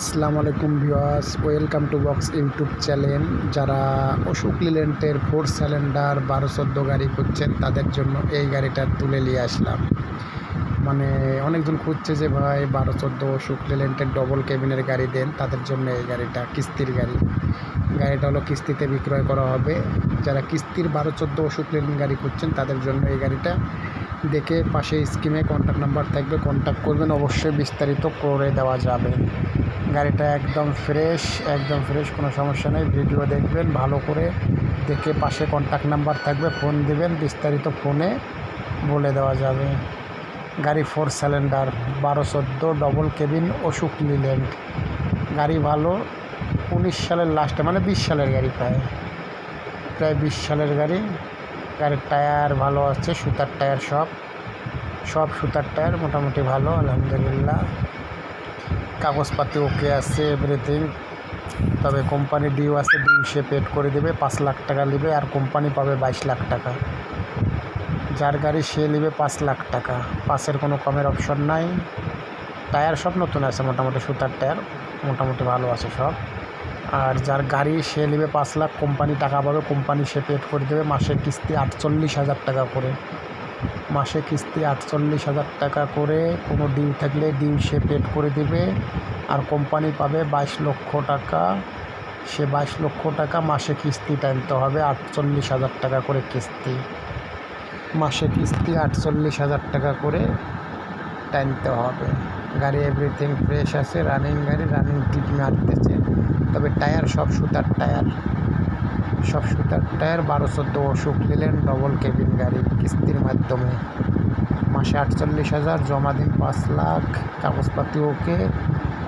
আসসালামু আলাইকুম viewers, welcome to box YouTube channel. যারা অশোক লিল্যান্ডের ফোর সিলিন্ডার বারো চোদ্দ গাড়ি খুঁজছেন, তাদের জন্য এই গাড়িটা তুলে নিয়ে আসলাম। মানে অনেকজন খুঁজছে যে, ভাই, বারো চোদ্দ অশোক লিল্যান্ডের ডবল কেবিনের গাড়ি দেন, তাদের জন্য এই গাড়িটা, কিস্তির গাড়ি। গাড়িটা হলো কিস্তিতে বিক্রয় করা হবে। যারা কিস্তির বারো চোদ্দ অশোক লিল্যান্ড গাড়ি খুঁজছেন, তাদের জন্য এই গাড়িটা। দেখে পাশে স্কিমে কন্ট্যাক্ট নাম্বার থাকবে কন্ট্যাক্ট করবেন, অবশ্যই বিস্তারিত করে দেওয়া যাবে। গাড়িটা একদম ফ্রেশ একদম ফ্রেশ কোনো সমস্যা নেই। ভিডিও দেখবেন, ভালো করে দেখে পাশে কন্ট্যাক্ট নাম্বার থাকবে ফোন দিবেন, বিস্তারিত ফোনে বলে দেওয়া যাবে। গাড়ি ফোর সিলিন্ডার বারো চোদ্দ ডবল কেবিন অশোক লিল্যান্ড গাড়ি ভালো, উনিশ সালের লাস্টে মানে বিশ সালের গাড়ি প্রায়। প্রায় বিশ সালের গাড়ি। গাড়ির টায়ার ভালো আছে, সুতার টায়ার সব। সব সুতার টায়ার মোটামুটি ভালো, আলহামদুলিল্লাহ। কাগজপাতি ওকে আছে এভরিথিং তবে কোম্পানি ডিউ আছে ডিউ সে পেড করে দেবে, পাঁচ লাখ টাকা নেবে, আর কোম্পানি পাবে বাইশ লাখ টাকা। যার গাড়ি সে নেবে পাঁচ লাখ টাকা। পাঁচের কোনো কমের অপশন নাই। টায়ার সব নতুন আছে, মোটামুটি সুতার টায়ার। মোটামুটি ভালো আছে সব। আর যার গাড়ি সে নেবে পাঁচ লাখ, কোম্পানি টাকা পাবে, কোম্পানি সে পেড করে দেবে। মাসে কিস্তি আটচল্লিশ হাজার টাকা করে। মাসে কিস্তি আটচল্লিশ হাজার টাকা করে কোনো ডিউ থাকলে ডিউ সে পেড করে দেবে। আর কোম্পানি পাবে বাইশ লক্ষ টাকা। সে বাইশ লক্ষ টাকা মাসে কিস্তি টানতে হবে আটচল্লিশ হাজার টাকা করে কিস্তি। মাসে কিস্তি আটচল্লিশ হাজার টাকা করে টানতে হবে। গাড়ি এভরিথিং ফ্রেশ আছে রানিং গাড়ি রানিং টিপ মারতেছে। তবে টায়ার, সব সুতার টায়ার। সব সুতার টায়ার বারো চোদ্দ অশোক নিলেন ডবল কেবিন গাড়ি কিস্তির মাধ্যমে। মাসে আটচল্লিশ হাজার, জমা দিন পাঁচ লাখ। কাগজপাতি ওকে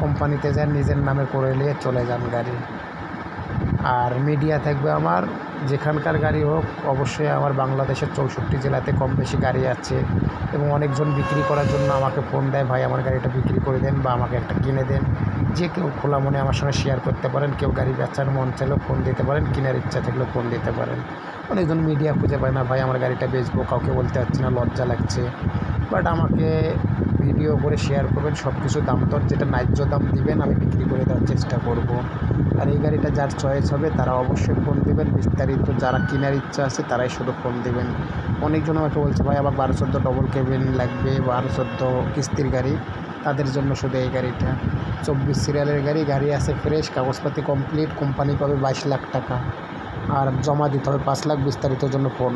কোম্পানিতে যান, নিজের নামে করে নিয়ে চলে যান গাড়ি। আর মিডিয়া থাকবে আমার। যেখানকার গাড়ি হোক, অবশ্যই আমার বাংলাদেশের চৌষট্টি জেলাতে কম বেশি গাড়ি আছে এবং অনেকজন বিক্রি করার জন্য আমাকে ফোন দেয়, ভাই, আমার গাড়িটা বিক্রি করে দেন বা আমাকে একটা কিনে দেন। যে কেউ খোলা মনে আমার সঙ্গে শেয়ার করতে পারেন, কেউ গাড়ি বেচার মন চাইলেও ফোন দিতে পারেন, কেনার ইচ্ছা থাকলেও ফোন দিতে পারেন। অনেকজন মিডিয়া খুঁজে পায়, না, ভাই, আমার গাড়িটা বেচবো, কাউকে বলতে পারছি না, লজ্জা লাগছে। বাট আমাকে ভিডিও করে শেয়ার করবেন সব কিছু দাম দর যেটা ন্যায্য দাম দিবেন, আমি বিক্রি করে দেওয়ার চেষ্টা করব। আর এই গাড়িটা যার চয়েস হবে, তারা অবশ্যই ফোন দেবেন। বিস্তারিত যারা কেনার ইচ্ছা আছে, তারাই শুধু ফোন দেবেন। অনেকজন আমাকে বলছে, ভাই আবার বারো চোদ্দ ডবল কেবিন লাগবে বারো চোদ্দ কিস্তির গাড়ি। তাদের জন্য শুধু এই গাড়িটা। চব্বিশ সিরিয়ালের গাড়ি গাড়ি আছে ফ্রেশ কাগজপাতি কমপ্লিট কোম্পানি পাবে বাইশ লাখ টাকা। আর জমা দিতে হবে পাঁচ লাখ বিস্তারিতর জন্য ফোন